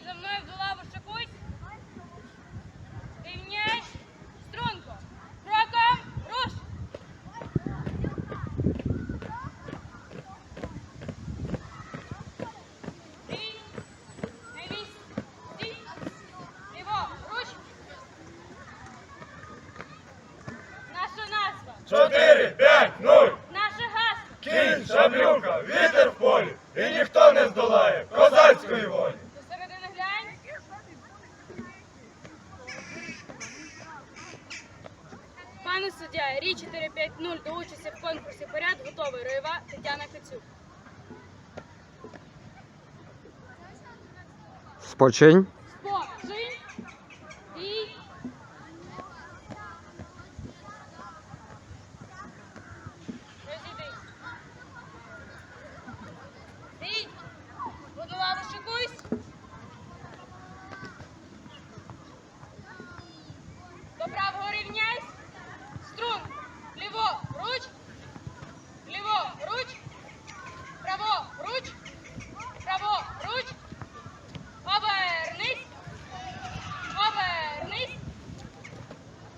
За мною в лаву шикуйсь. Рівняйсь. Струнко. Кроком. Руш. Чотири, п'ять, нуль. Наше гасло. Кінь, шаблюка, вітер в полі. І ніхто не здолає козацької волі. Пане суддя, рі 450 до участі в конкурсі поряд готовий. Роєва Тетяна Кацюк. Спочинь. Спочинь. І... Розійдись. Стій. Одну лаву шикуйсь. До правого рівняйсь. Струн. Ліво, руч. Ліво, руч. Право, руч. Право, руч. Обернись. Обернись.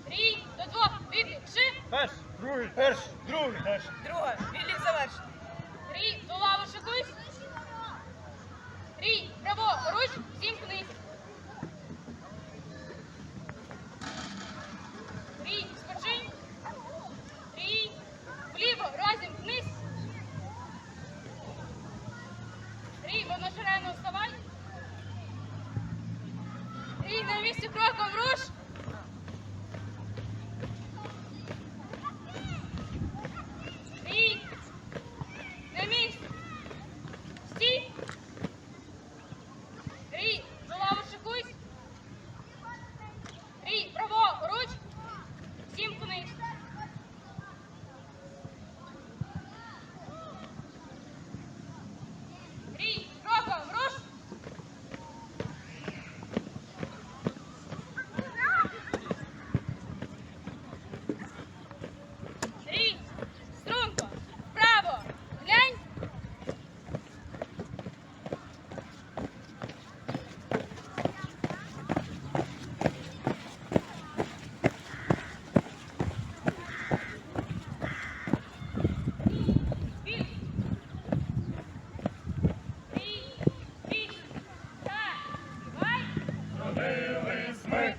Рій до двох. Відлікши. Перш, другий, перш, другий. Друга. Відлік завершено. Рій до лави шикуйсь. Рій, право, руч, зімкнись. Рій, спочинь. Рій, вліво, розімкнись. Рій, воно ширено вставай. Рій, на місці кроком руш. Рій, на місці. Стій. Рій, до лави шикуйсь. Рій, право, руч. Зімкнись. Рій, кроком, руш. Рій, струнко, вправо, глянь. Біль. Рій, біль. Так, співай. Родились ми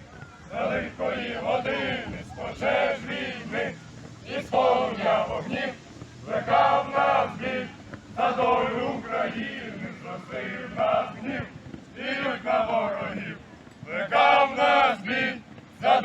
з великої години, з пожеж війни, і з повня вогнів, плекав нас біль, за долю України зростив нас гнів, і на ворогів, плекав нас біль, за